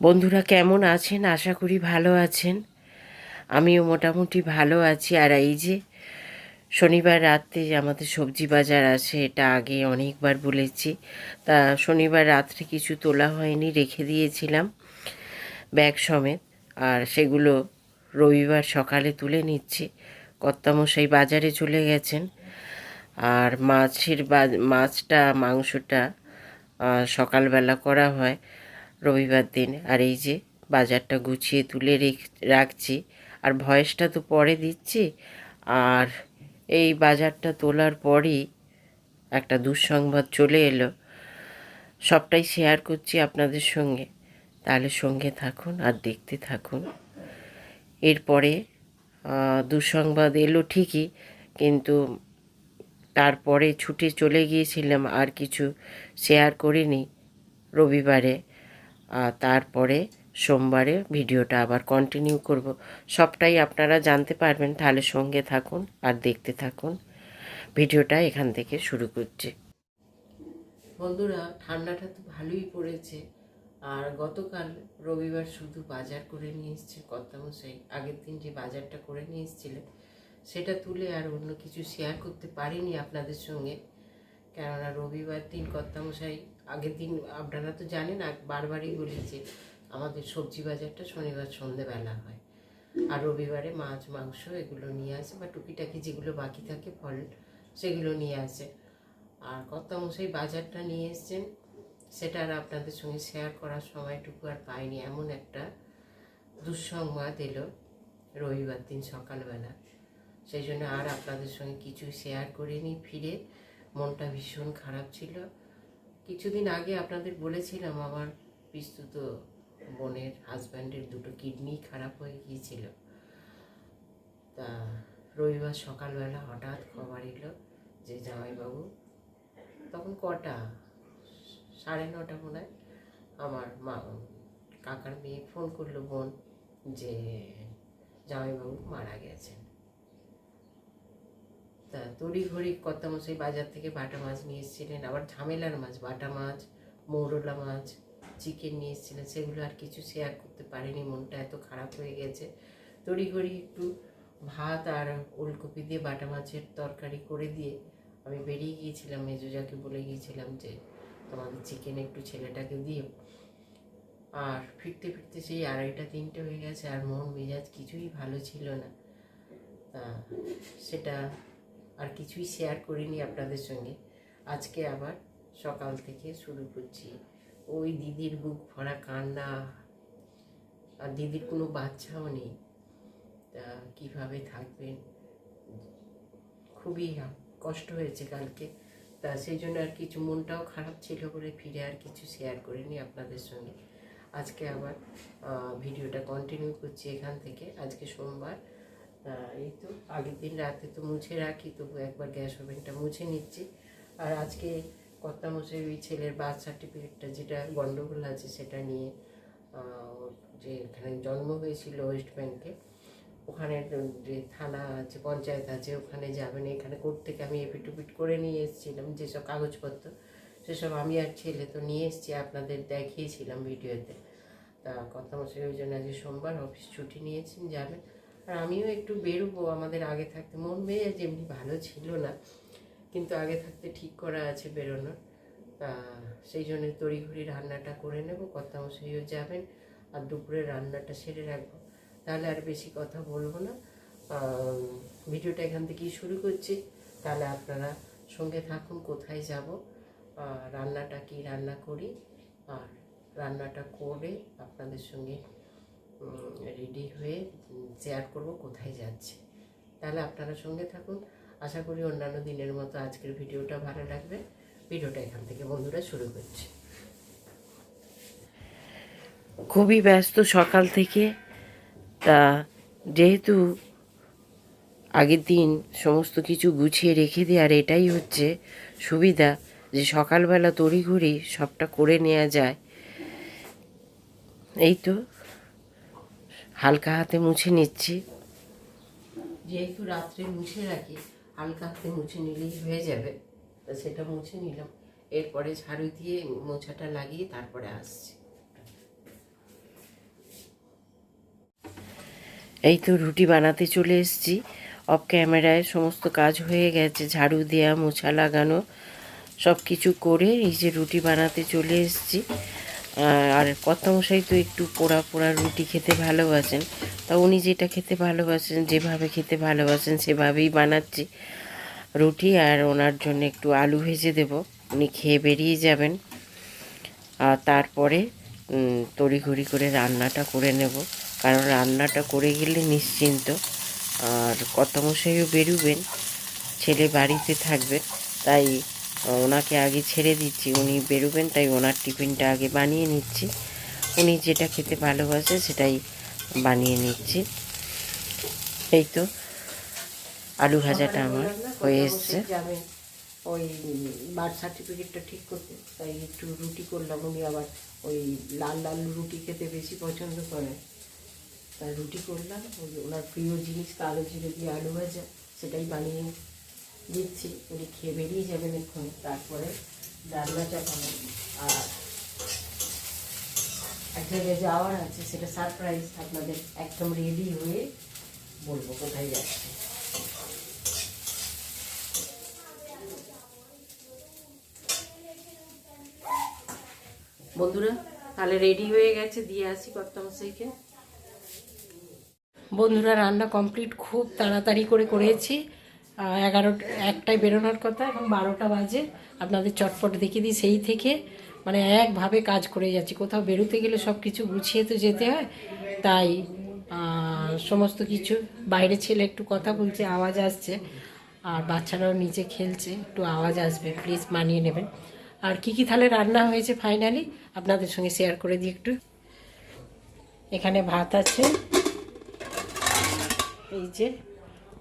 বন্ধুরা কেমন আছেন? আশা করি ভালো আছেন। আমিও মোটামুটি ভালো আছি। আর এই যে শনিবার রাত্রে আমাদের সবজি বাজার আছে, এটা আগে অনেকবার বলেছি। তা শনিবার রাত্রে কিছু তোলা হয়নি, রেখে দিয়েছিলাম ব্যাগ সমেত। আর সেগুলো রবিবার সকালে তুলে নিচ্ছি। কর্তামশাই বাজারে চলে গেছেন। আর মাছের মাছটা, মাংসটা সকালবেলা করা হয়। রবিবার দিন। আর এই যে বাজারটা গুছিয়ে তুলে রেখ- রাখছি। আর ভয়েসটা তো পরে দিচ্ছি। আর এই বাজারটা তোলার পরই একটা দুঃসংবাদ চলে এলো। সবটাই শেয়ার করছি আপনাদের সঙ্গে। তাহলে সঙ্গে থাকুন আর দেখতে থাকুন। এরপরে দুঃসংবাদ এলো ঠিকই, কিন্তু তারপরে ছুটে চলে গিয়েছিলাম, আর কিছু শেয়ার করিনি রবিবারে। তারপরে সোমবারে ভিডিওটা আবার কন্টিনিউ করব। সবটাই আপনারা জানতে পারবেন, তাহলে সঙ্গে থাকুন আর দেখতে থাকুন। ভিডিওটা এখান থেকে শুরু করছি। বন্ধুরা, ঠান্ডাটা তো ভালোই পড়েছে। আর গতকাল রবিবার শুধু বাজার করে নিয়ে এসছে কর্তামশাই। আগের দিন যে বাজারটা করে নিয়ে এসেছিলেন সেটা তুলে আর অন্য কিছু শেয়ার করতে পারিনি আপনাদের সঙ্গে। কেননা রবিবার দিন কর্তামশাই আগের দিন আপনারা তো জানেন বারবারই বলেছি আমাদের সবজি বাজারটা শনিবার সন্ধেবেলা হয়। আর রবিবারে মাছ, মাংস এগুলো নিয়ে আসে বা টুকিটাকি যেগুলো বাকি থাকে ফল সেগুলো নিয়ে আসে। আর কর্তামশাই বাজারটা নিয়ে এসছেন, সেটা আর আপনাদের সঙ্গে শেয়ার করার সময়টুকু আর পাইনি। এমন একটা দুঃসংবাদ এলো রবিবার দিন সকালবেলা। সেই জন্য আর আপনাদের সঙ্গে কিছু শেয়ার করিনি। ফিরে মনটা ভীষণ খারাপ ছিল। কিছুদিন আগে আপনাদের বলেছিলাম আমার বিস্তুত বোনের হাজব্যান্ডের দুটো কিডনি খারাপ হয়ে গিয়েছিল। তা রবিবার সকালবেলা হঠাৎ খবর এলো যে জামাইবাবু তখন কটা? সাড়ে নটা মনে হয়। আমার মা, কাকার মেয়ে ফোন করল বোন যে জামাইবাবু মারা গেছেন। তা তড়ি ঘড়ি কর্তামশাই বাজার থেকে বাটা মাছ নিয়ে এসেছিলেন, আবার ঝামেলার মাছ, বাটা মাছ, মৌরলা মাছ, চিকেন নিয়ে এসেছিলেন, সেগুলো আর কিছু শেয়ার করতে পারিনি, মনটা এত খারাপ হয়ে গেছে। তড়ি ঘড়ি একটু ভাত আর ওলকপি দিয়ে বাটা মাছের তরকারি করে দিয়ে আমি বেরিয়ে গিয়েছিলাম, মেজোজাকে বলে গিয়েছিলাম যে তোমাদের চিকেন একটু ছেলেটাকে দিও আর ফিরতে ফিরতে সেই আড়াইটা, তিনটে হয়ে গেছে, আর মন মেজাজ কিছুই ভালো ছিল না। তা সেটা আর কিছুই শেয়ার করিনি আপনাদের সঙ্গে। আজকে আবার সকাল থেকে শুরু করছি। ওই দিদির বুক ভরা কান্না, আর দিদির কোনো বাচ্চাও নেই। তা কীভাবে থাকবেন? খুবই কষ্ট হয়েছে কালকে। তা সেই জন্য আর কিছু মনটাও খারাপ ছিল বলে ফিরে আর কিছু শেয়ার করিনি আপনাদের সঙ্গে। আজকে আবার ভিডিওটা কন্টিনিউ করছি এখান থেকে। আজকে সোমবার এই তো, আগের দিন রাতে তো মুছে রাখি, তবু একবার গ্যাস ওভেনটা মুছে নিচ্ছি। আর আজকে কর্তামশাই ওই ছেলের বার্থ সার্টিফিকেটটা যেটা গণ্ডগোল আছে সেটা নিয়ে যে এখানে জন্ম হয়েছিল ওয়েস্ট ব্যাংকে, ওখানে যে থানা আছে, পঞ্চায়েত আছে, ওখানে যাবেন, এখানে কোর্ট থেকে আমি এপিটুপিট করে নিয়ে এসেছিলাম, যেসব কাগজপত্র, সেসব আমি আর ছেলে তো নিয়ে এসেছি, আপনাদের দেখিয়েছিলাম ভিডিওতে। তা কথা মশাই ওই জন্য আজকে সোমবার অফিস ছুটি নিয়েছেন, যাবেন। আর আমিও একটু বেরোবো, আমাদের আগে থাকতে। মন মেয়ে যেমনি ভালো ছিল না, কিন্তু আগে থাকতে ঠিক করা আছে বেরোনোর। সেই জন্য তড়িঘড়ি রান্নাটা করে নেব কথা মশাইও যাবেন, আর দুপুরে রান্নাটা সেরে রাখব। তাহলে আর বেশি কথা বলব না। ভিডিওটা এখান থেকেই শুরু করছি। তাহলে আপনারা সঙ্গে থাকুন, কোথায় যাব রান্নাটা কি রান্না করি, আর রান্নাটা করে আপনাদের সঙ্গে রেডি হয়ে শেয়ার করব কোথায় যাচ্ছে। তাহলে আপনারা সঙ্গে থাকুন। আশা করি অন্যান্য দিনের মতো আজকের ভিডিওটা ভালো লাগবে। ভিডিওটা এখান থেকে বন্ধুরা শুরু করছি। খুবই ব্যস্ত সকাল থেকে। তা যেহেতু আগের দিন সমস্ত কিছু গুছিয়ে রেখে দিই আর এটাই হচ্ছে সুবিধা যে সকালবেলা তড়িঘড়ি সবটা করে নেওয়া যায়। এই তো হালকা হাতে মুছে নিচ্ছি। যেহেতু রাত্রে মুছে রাখি হালকা হাতে মুছে নিলেই হয়ে যাবে। তো সেটা মুছে নিলাম। এরপরে ঝাড়ু দিয়ে মোছাটা লাগিয়ে তারপরে আসছি। এই তো রুটি বানাতে চলে এসেছি। অফ ক্যামেরায় সমস্ত কাজ হয়ে গেছে। ঝাড়ু দেওয়া মোছা লাগানো সব কিছু করে এই যে রুটি বানাতে চলে এসেছি। আর কর্তামশাই তো একটু পোড়া পোড়া রুটি খেতে ভালোবাসেন। তা উনি যেটা খেতে ভালোবাসেন, যেভাবে খেতে ভালোবাসেন, সেভাবেই বানাচ্ছি রুটি আর ওনার জন্য একটু আলু ভেজে দেব। উনি খেয়ে বেরিয়ে যাবেন। আর তারপরে তড়িঘড়ি করে রান্নাটা করে নেব। কারণ রান্নাটা করে গেলে নিশ্চিন্ত। আর কর্তামশাইও বেরোবেন, ছেলে বাড়িতে থাকবেন তাই ওনাকে আগে ছেড়ে দিচ্ছি। উনি বেরোবেন, তাই ওনার টিফিনটা আগে বানিয়ে নিচ্ছি। উনি যেটা খেতে ভালোবাসে সেটাই বানিয়ে নিচ্ছি। এই তো, আলু ভাজাটা আমার হয়ে এসছে। ওই বার্থ সার্টিফিকেটটা ঠিক করতে, তাই একটু রুটি করলাম। উনি আবার ওই লাল লাল রুটি খেতে বেশি পছন্দ করেন তাই রুটি করলাম। ওই ওনার প্রিয় জিনিস, কালো জিরে দিয়ে আলু ভাজা, সেটাই বানিয়ে দিচ্ছি উনি খেয়ে বেরিয়ে যাবেন এক্ষুনি, তারপরে রান্না চাপানো আর এক জায়গায় যাওয়ার আছে, সেটা সারপ্রাইজ আপনাদের একদম রেডি হয়ে বলব কোথায় যাচ্ছে। বন্ধুরা, তাহলে রেডি হয়ে গেছে, দিয়ে আসি কর্তামশাইকে। বন্ধুরা, রান্না কমপ্লিট খুব তাড়াতাড়ি করে করেছি। এগারোটা, একটায় বেরোনোর কথা এখন বারোটা বাজে। আপনাদের চটপট দেখিয়ে দিই। সেই থেকে মানে একভাবে কাজ করে যাচ্ছি। কোথাও বেরোতে গেলে সব কিছু গুছিয়ে তো যেতে হয়। তাই সমস্ত কিছু। বাইরে ছেলে একটু কথা বলছে, আওয়াজ আসছে। আর বাচ্চারাও নিচে খেলছে, একটু আওয়াজ আসবে। প্লিজ মানিয়ে নেবেন। আর কি কি তাহলে রান্না হয়েছে ফাইনালি আপনাদের সঙ্গে শেয়ার করে দিই একটু। এখানে ভাত আছে। এই যে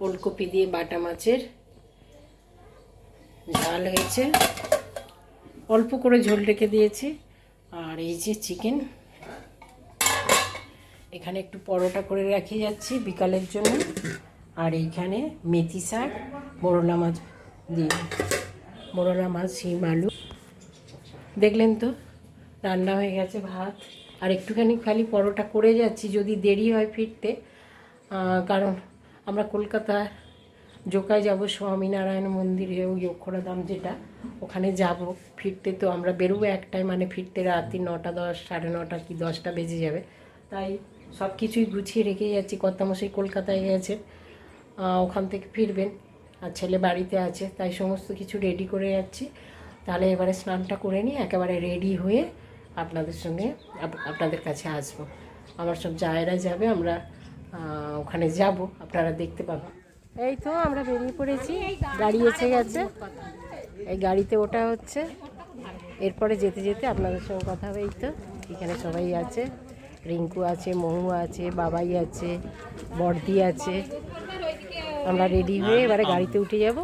ওলকপি দিয়ে বাটা মাছের ঝাল হয়েছে। অল্প করে ঝোল রেখে দিয়েছি। আর এই যে চিকেন, এখানে একটু পরোটা করে রাখি যাচ্ছি বিকালের জন্য। আর এইখানে মেথি শাক, মোরলা মাছ দিয়ে, মোরলা মাছ, শিম আলু। দেখলেন তো, রান্না হয়ে গেছে ভাত। আর একটুখানি খালি পরোটা করে যাচ্ছি, যদি দেরি হয় ফিরতে। কারণ আমরা কলকাতা জোকায় যাব, স্বামীনারায়ণ মন্দিরে ওই অক্ষরাধাম যেটা, ওখানে যাব। ফিরতে তো আমরা বেরোবো একটাই মানে ফিরতে রাত্রি নটা দশ, সাড়ে নটা কি দশটা বেজে যাবে। তাই সব কিছুই গুছিয়ে রেখে যাচ্ছি। কর্তামশাই কলকাতায় গেছে ওখান থেকে ফিরবেন। আর ছেলে বাড়িতে আছে, তাই সমস্ত কিছু রেডি করে যাচ্ছি। তাহলে এবারে স্নানটা করে নিয়ে একেবারে রেডি হয়ে আপনাদের সঙ্গে আপনাদের কাছে আসব। আমার সব জায়েরা যাবে, আমরা ওখানে যাব আপনারা দেখতে পাবেন। এই তো আমরা বেরিয়ে পড়েছি গাড়ি এসে গেছে। এই গাড়িতে ওটা হচ্ছে। এরপরে যেতে যেতে আপনাদের সঙ্গে কথা হবে এই তো। এখানে সবাই আছে। রিঙ্কু আছে মহু আছে বাবাই আছে বর্দি আছে। আমরা রেডি হয়ে এবারে গাড়িতে উঠে যাব।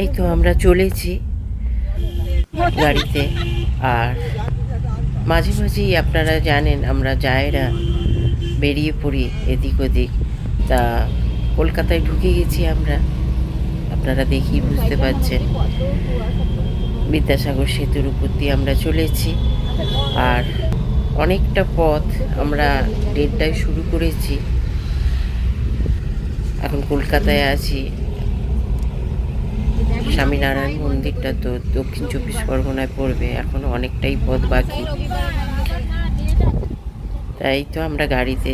এই তো আমরা চলেছি গাড়িতে। আর মাঝে মাঝেই আপনারা জানেন আমরা যায়রা বেরিয়ে পড়ি এদিক ওদিক। তা কলকাতায় ঢুকে গেছি আমরা। আপনারা দেখি বুঝতে পারছেন। বিদ্যাসাগর সেতুর উপর দিয়ে আমরা চলেছি। আর অনেকটা পথ আমরা দেড়টায় শুরু করেছি। এখন কলকাতায় আছি। স্বামীনারায়ণ মন্দিরটা তো দক্ষিণ চব্বিশ পরগনায় পড়বে। এখনও অনেকটাই পথ বাকি। তাই তো আমরা গাড়িতে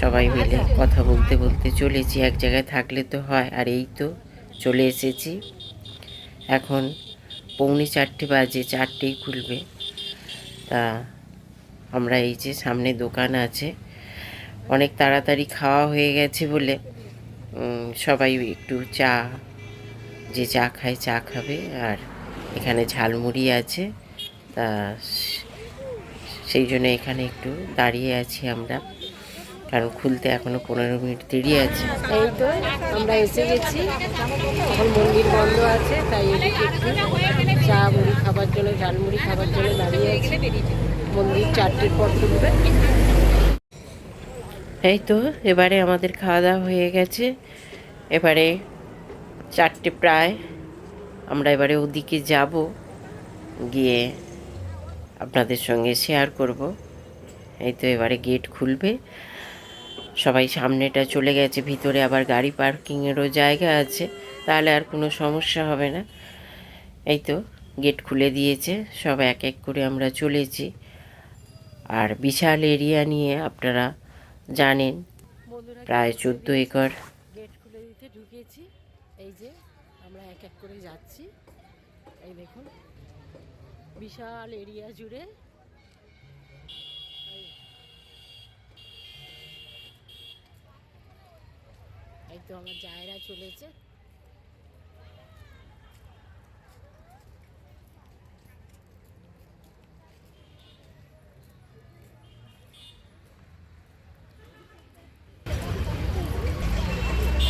সবাই মিলে কথা বলতে বলতে চলেছি। এক জায়গায় থাকলে তো হয়, আর এই তো চলে এসেছি। এখন পৌনে চারটে বাজে, চারটেই খুলবে। তা আমরা এই যে সামনে দোকান আছে, অনেক তাড়াতাড়ি খাওয়া হয়ে গেছে বলে সবাই একটু চা, যে চা খায় চা খাবে। আর এখানে ঝালমুড়ি আছে, তা সেই জন্য এখানে একটু দাঁড়িয়ে আছি আমরা। কারণ খুলতে এখনও পনেরো মিনিট দেরি আছে। এই তো আমরা এসে গেছি। এখন মন্দির বন্ধ আছে তাই চা মুড়ি খাবার জন্য ঝালমুড়ি খাবার জন্য দাঁড়িয়ে আছে। মন্দির চারটের পর খুলবে। এই তো এবারে আমাদের খাওয়া দাওয়া হয়ে গেছে। এবারে চারটে প্রায়। আমরা এবারে ওদিকে যাব। গিয়ে আপনাদের সঙ্গে শেয়ার করব। এই তো এবারে গেট খুলবে। সবাই সামনেটা চলে গেছে ভিতরে আবার গাড়ি পার্কিংয়েরও জায়গা আছে। তাহলে আর কোনো সমস্যা হবে না। এই তো গেট খুলে দিয়েছে সব এক এক করে আমরা চলেছি। আর বিশাল এরিয়া নিয়ে আপনারা জানেন প্রায় চোদ্দ একর। গেট খুলে দিতে ঢুকেছি। এই যে আমরা এক এক করে যাচ্ছি। এই দেখুন বিশাল এরিয়া জুড়ে। এই- তো আমার জায়রা চলেছে।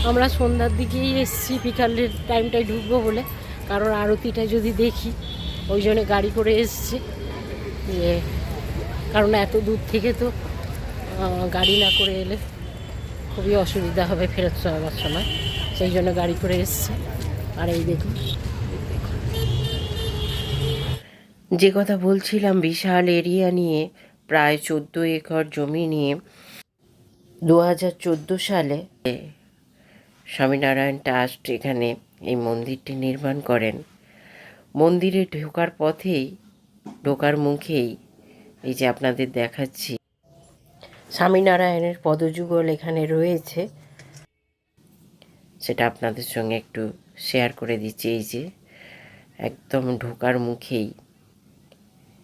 আমরা সন্ধ্যার দিকেই এসছি, বিকালের টাইমটায় ঢুকবো বলে। কারণ আরতিটা যদি দেখি। ওই জন্য গাড়ি করে এসছি। যে কারণ এত দূর থেকে তো গাড়ি না করে এলে খুবই অসুবিধা হবে ফেরত যাওয়ার সময়। সেই জন্য গাড়ি করে এসছি। আর এই দেখুন, যে কথা বলছিলাম, বিশাল এরিয়া নিয়ে, প্রায় চোদ্দ একর জমি নিয়ে দু হাজার চোদ্দ সালে স্বামীনারায়ণ ট্রাস্ট এখানে এই মন্দিরটি নির্মাণ করেন। মন্দিরে ঢোকার পথেই, ঢোকার মুখেই এই যে আপনাদের দেখাচ্ছি। স্বামীনারায়ণের পদযুগল এখানে রয়েছে। সেটা আপনাদের সঙ্গে একটু শেয়ার করে দিচ্ছি। এই যে, একদম ঢোকার মুখেই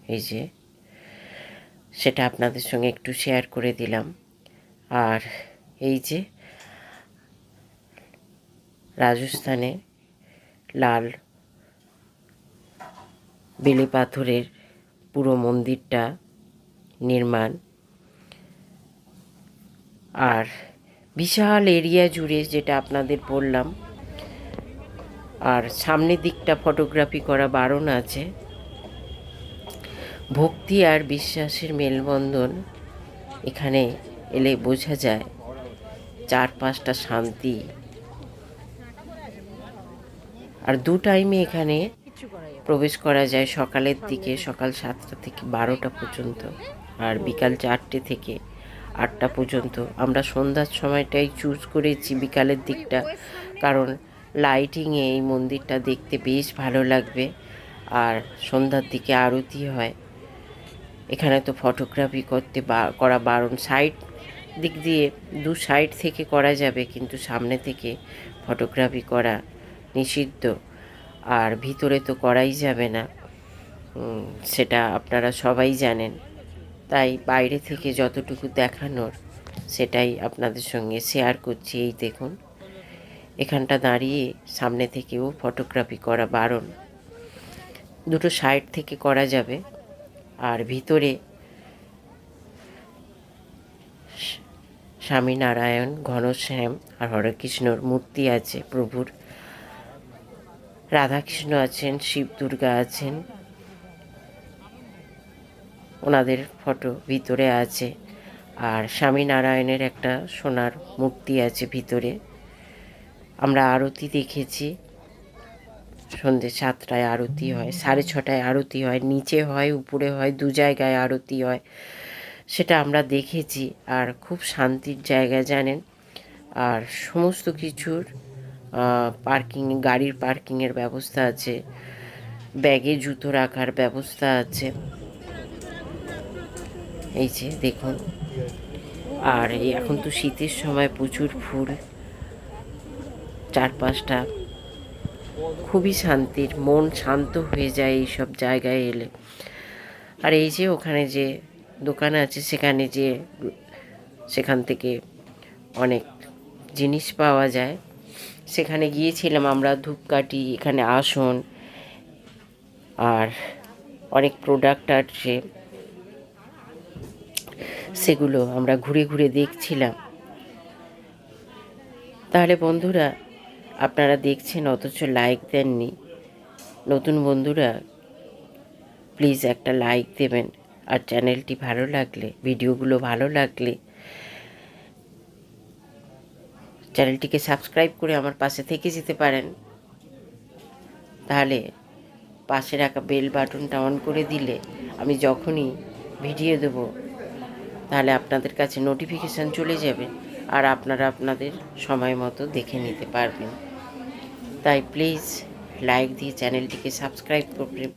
এই যে, সেটা আপনাদের সঙ্গে একটু শেয়ার করে দিলাম। আর এই যে, রাজস্থানে লাল বেলে পাথরের পুরো মন্দিরটা নির্মাণ। আর বিশাল এরিয়া জুড়ে যেটা আপনাদের বললাম, আর সামনের দিকটা ফটোগ্রাফি করা বারণ আছে। ভক্তি আর বিশ্বাসের মেলবন্ধন এখানে এলে বোঝা যায় চার পাঁচটা শান্তি। আর দু টাইমে এখানে প্রবেশ করা যায় সকালের দিকে, সকাল সাতটা থেকে বারোটা পর্যন্ত আর বিকাল চারটে থেকে আটটা পর্যন্ত। আমরা সন্ধ্যার সময়টাই চুজ করেছি বিকালের দিকটা, কারণ লাইটিংয়ে এই মন্দিরটা দেখতে বেশ ভালো লাগবে আর সন্ধ্যার দিকে আরতি হয়। এখানে তো ফটোগ্রাফি করতে বা, করা বারণ সাইড দিক দিয়ে দু সাইড থেকে করা যাবে, কিন্তু সামনে থেকে ফটোগ্রাফি করা নিষিদ্ধ। আর ভিতরে তো করাই যাবে না। সেটা আপনারা সবাই জানেন। তাই বাইরে থেকে যতটুকু দেখানোর, সেটাই আপনাদের সঙ্গে শেয়ার করছি। এই দেখুন, এখানটা দাঁড়িয়ে সামনে থেকেও ফটোগ্রাফি করা বারণ। দুটো সাইড থেকে করা যাবে, আর ভিতরে স্বামীনারায়ণ ঘনশ্যাম আর হরেকৃষ্ণর মূর্তি আছে প্রভুর। রাধাকৃষ্ণ আছেন, শিব দুর্গা আছেন। ওনাদের ফটো ভিতরে আছে। আর স্বামীনারায়ণের একটা সোনার মূর্তি আছে ভিতরে। আমরা আরতি দেখেছি। সন্ধ্যে সাতটায় আরতি হয়, সাড়ে ছটায় আরতি হয়, নিচে হয়, উপরে হয়, দু জায়গায় আরতি হয়। সেটা আমরা দেখেছি। আর খুব শান্তির জায়গা জানেন। আর সমস্ত কিছুর পার্কিং গাড়ির পার্কিংয়ের ব্যবস্থা আছে, ব্যাগে জুতো রাখার ব্যবস্থা আছে। এই যে, দেখুন। আর এখন তো শীতের সময় প্রচুর ফুল, চারপাশটা খুবই শান্তির, মন শান্ত হয়ে যায় এই সব জায়গায় এলে। আর এই যে ওখানে যে দোকান আছে, সেখানে যে, সেখান থেকে অনেক জিনিস পাওয়া যায়। সেখানে গিয়েছিলাম আমরা, ধূপকাঠি, এখানে আসন, আর অনেক প্রোডাক্ট আছে। সেগুলো আমরা ঘুরে ঘুরে দেখছিলাম। তাহলে বন্ধুরা, আপনারা দেখছেন, অথচ লাইক দেননি। নতুন বন্ধুরা প্লিজ একটা লাইক দেবেন। আর চ্যানেলটি ভালো লাগলে ভিডিওগুলো ভালো লাগলে চ্যানেলটিকে সাবস্ক্রাইব করে আমার পাশে থেকে যেতে পারেন। তাহলে পাশে রাখা বেল বাটনটা অন করে দিলে আমি যখনই ভিডিও দেব, তাহলে আপনাদের কাছে নোটিফিকেশান চলে যাবে আর আপনারা আপনাদের সময় মতো দেখে নিতে পারবেন। তাই প্লিজ লাইক দিয়ে চ্যানেলটিকে সাবস্ক্রাইব করবেন।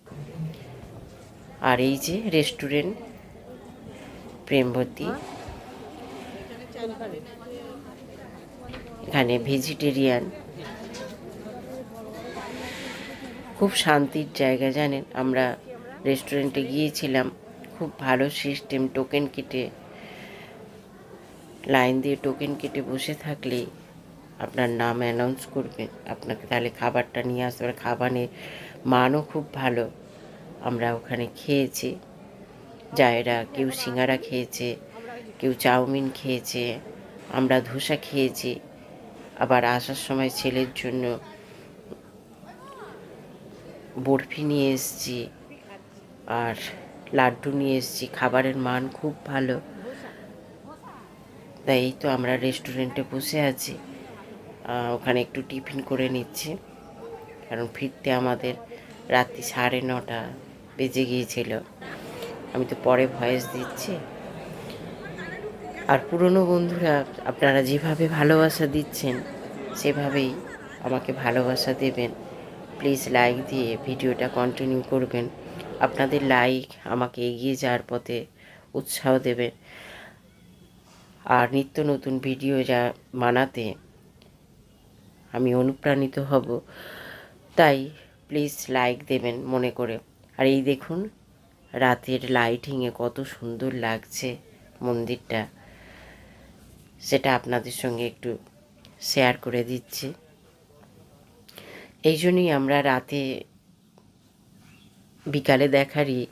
আর এই যে রেস্টুরেন্ট, প্রেমবতী। এখানে ভেজিটেরিয়ান খুব শান্তির জায়গা, জানেন? আমরা রেস্টুরেন্টে গিয়েছিলাম, খুব ভালো সিস্টেম টোকেন কেটে লাইন দিয়ে টোকেন কেটে বসে থাকলে আপনার নাম অ্যানাউন্স করবেন আপনাকে তাহলে খাবারটা নিয়ে আসতে পারে খাবারের মানও খুব ভালো। আমরা ওখানে খেয়েছি। জায়রা কেউ সিঙ্গারা খেয়েছে, কেউ চাউমিন খেয়েছে, আমরা ধোসা খেয়েছি। আবার আসার সময় ছেলের জন্য বরফি নিয়ে এসেছি আর লাড্ডু নিয়ে এসেছি। খাবারের মান খুব ভালো। তাই এই তো আমরা রেস্টুরেন্টে বসে আছি। ওখানে একটু টিফিন করে নিচ্ছি। কারণ ফিরতে আমাদের রাত্রি সাড়ে নটা বেজে গিয়েছিল। আমি তো পরে ভয়েস দিচ্ছি। আর পুরনো বন্ধুরা, আপনারা যেভাবে ভালোবাসা দিচ্ছেন, সেভাবেই আমাকে ভালোবাসা দেবেন। প্লিজ লাইক দিয়ে ভিডিওটা কন্টিনিউ করবেন। আপনাদের লাইক আমাকে এগিয়ে যাওয়ার পথে উৎসাহ দেবে আর নিত্য নতুন ভিডিও যা বানাতে আমি অনুপ্রাণিত হব, তাই প্লিজ লাইক দেবেন মনে করে। আর এই দেখুন, রাতের লাইটিংয়ে কত সুন্দর লাগছে মন্দিরটা। সেটা আপনাদের সঙ্গে একটু শেয়ার করে দিচ্ছি। এই জন্যই আমরা রাতে বিকালে দেখারই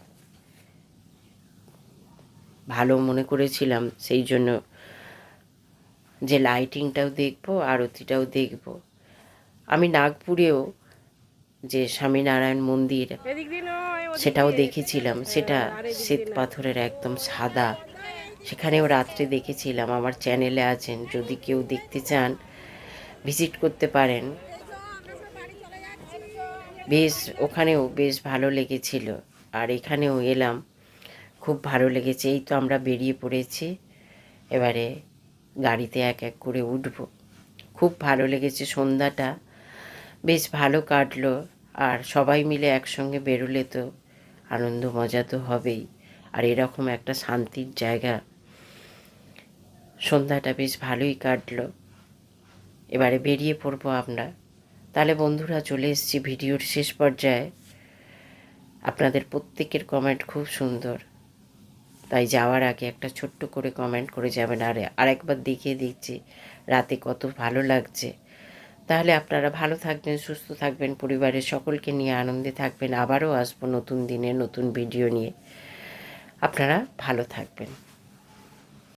ভালো মনে করেছিলাম সেই জন্য যে লাইটিংটাও দেখব আরতিটাও দেখব। আমি নাগপুরেও যে স্বামীনারায়ণ মন্দির সেটাও দেখেছিলাম। সেটা শ্বেত পাথরের একদম সাদা সেখানেও রাত্রে দেখেছিলাম, আমার চ্যানেলে আছেন, যদি কেউ দেখতে চান ভিজিট করতে পারেন। বেশ, ওখানেও বেশ ভালো লেগেছিল। আর এখানেও এলাম, খুব ভালো লেগেছে, এই তো আমরা বেরিয়ে পড়েছি। এবারে গাড়িতে এক এক করে উঠব। খুব ভালো লেগেছে সন্ধ্যাটা, বেশ ভালো কাটলো। আর সবাই মিলে একসঙ্গে বেরোলে তো আনন্দ মজা তো হবেই। আর এরকম একটা শান্তির জায়গা সন্ধ্যাটা বেশ ভালোই কাটলো। এবারে বেরিয়ে পড়ব আমরা। তাহলে বন্ধুরা চলে এসেছি ভিডিওর শেষ পর্যায়ে। আপনাদের প্রত্যেকের কমেন্ট খুব সুন্দর। তাই যাওয়ার আগে একটা ছোট্ট করে কমেন্ট করে যাবেন। আর আরেকবার দেখিয়ে দিচ্ছি, রাতে কত ভালো লাগছে। তাহলে আপনারা ভালো থাকবেন, সুস্থ থাকবেন, পরিবারের সকলকে নিয়ে আনন্দে থাকবেন। আবারও আসব নতুন দিনে নতুন ভিডিও নিয়ে। আপনারা ভালো থাকবেন।